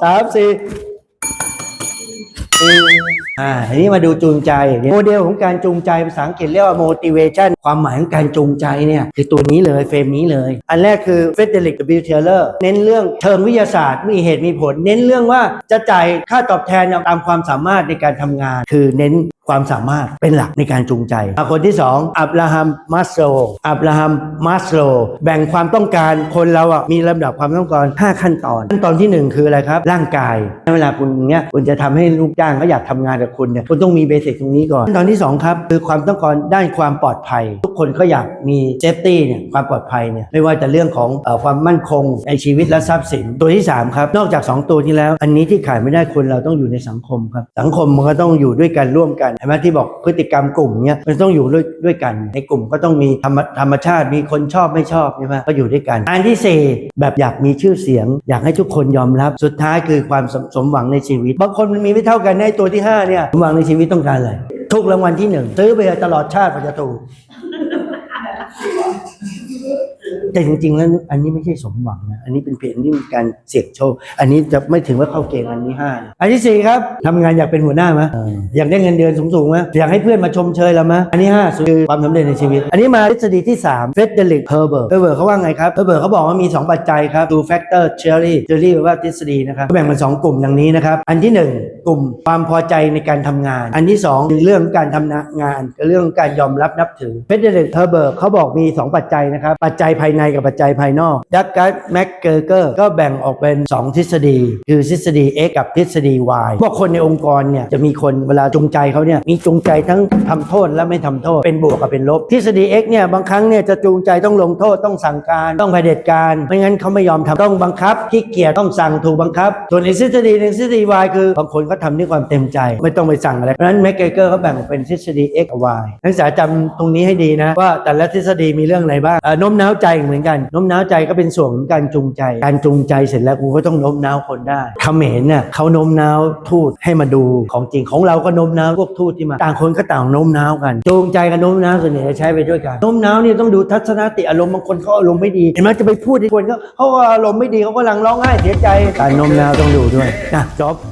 สามสี่อ่าทีนี้มาดูจูงใจ โมเดลของการจูงใจภาษาอังกฤษเรียกว่า motivation ความหมายของการจูงใจเนี่ยคือตัวนี้เลยเฟรมนี้เลย อันแรกคือ Frederick W. Taylor เน้นเรื่องเชิงวิทยาศาสตร์มีเหตุมีผล เน้นเรื่องว่าจะจ่ายค่าตอบแทนตามความสามารถในการทำงาน คือเน้น ความสามารถเป็นหลักในการจูงใจ คนที่สองอับราฮัมมัสโลอับราฮัมมัสโลแบ่งความต้องการคนเราอะมีลำดับความต้องการ 5 ขั้นตอน ขั้นตอนที่ 1 คืออะไรครับ ร่างกายเวลาคุณเนี้ยคุณจะทำให้ลูกจ้างเขาอยากทำงานกับคุณเนี่ยคุณต้องมีเบสิกตรงนี้ก่อนขั้นตอนที่ 2 ครับ คือความต้องการด้านความปลอดภัย ทุกคนก็อยากมีเซฟตี้เนี่ยความปลอดภัยเนี่ยไม่ว่าจะเรื่องของเอ่อความมั่นคงในชีวิตและทรัพย์สินตัวที่ 3 ครับ นอกจาก 2 ตัวที่แล้ว อันนี้ที่ขายไม่ได้คนเราต้องอยู่ในสังคมครับสังคมมันก็ต้องอยู่ด้วยกันร่วมกันห็นไหมที่บอกพฤติกรรมกลุ่มเนี่ยมันต้องอยู่ด้วยด้วยกัน ในกลุ่มก็ต้องมีธรรมธรรมชาติมีคนชอบไม่ชอบใช่ไหมก็อยู่ด้วยกันอันที่สี่แบบอยากมีชื่อเสียง อยากให้ทุกคนยอมรับสุดท้ายคือความสมสมหวังในชีวิตบางคนมันมีไม่เท่ากันในตัวที่ห้าเนี่ยสมหวังในชีวิตต้องการอะไรทุกรางวัลที่หนึ่งซื้อไปตลอดชาติกว่าจะถูก แต่จริงๆแล้วอันนี้ไม่ใช่สมหวังนะอันนี้เป็นเพียงที่มีการเสี่ยงโชคอันนี้จะไม่ถึงว่าเข้าเกณฑ์อันนี้ห้านะอันที่สี่ครับทำงานอยากเป็นหัวหน้าไหมอยากได้เงินเดือนสูงๆไหมอยากให้เพื่อนมาชมเชยเราไหมอันนี้ห้าคือความสำเร็จในชีวิต อันนี้มาทฤษฎีที่สามเฟดเดริกเฮอร์เบิร์ตเฮอร์เบิร์ตเขาว่าไงครับเฮอร์เบิร์ตเขาบอกว่ามี 2 ปัจจัยครับ two factor theory theory แปลว่าทฤษฎีนะครับเขาแบ่งเป็นสองกลุ่มดังนี้นะครับอันที่หนึ่งกลุ่มความพอใจในการทำงาน อันที่สองคือเรื่องการทำงานกับเรื่องการยอมรับนับถือเฟดเดริกเฮอร์เบิร์ตเขาบอกมี 2 ปัจจัยนะครับปัจจัยภายในกับปัจจัยภายนอกดักการ์ดแม็กเกอร์เกอร์ก็แบ่งออกเป็น 2 ทฤษฎี คือทฤษฎี X กับทฤษฎี Y พวกคนในองค์กรเนี่ยจะมีคนเวลาจูงใจเขาเนี่ยมีจูงใจทั้งทำโทษและไม่ทำโทษ เป็นบวกกับเป็นลบ ทฤษฎี X เนี่ยบางครั้งเนี่ยจะจูงใจต้องลงโทษต้องสั่งการต้องเผด็จการไม่งั้นเขาไม่ยอมทำต้องบังคับขี้เกียจต้องสั่งถูกบังคับ ส่วนอีกทฤษฎีหนึ่งทฤษฎี Y คือบางคนเขาทำด้วยความเต็มใจ ไม่ต้องไปสั่งอะไรเพราะฉะนั้นแม็กเกอร์เขาแบ่งออกเป็นทฤษฎี X กับ Y นักศึกษาจำตรงนี้ให้ดีนะว่าแต่ละทฤษฎีมีเรื่องอะไรบ้างเออโน้มน้าวใจเหมือนกันโน้มน้าวใจก็เป็นส่วนของการจูงใจ การจูงใจเสร็จแล้วกูก็ต้องโน้มน้าวคนได้เขมรเนี่ยเขาโน้มน้าวทูตให้มาดูของจริงของเราก็โน้มน้าวพวกทูตที่มา ต่างคนก็ต่างโน้มน้าวกันจูงใจกับโน้มน้าวส่วนใหญ่ใช้ไปด้วยกันโน้มน้าวเนี่ยต้องดูทัศนคติอารมณ์บางคนเขาอารมณ์ไม่ดีเห็นไหมจะไปพูดที่คนเขาเขาอารมณ์ไม่ดีเขากำลังร้องไห้เสียใจการโน้มน้าวต้องดูด้วยนะจบ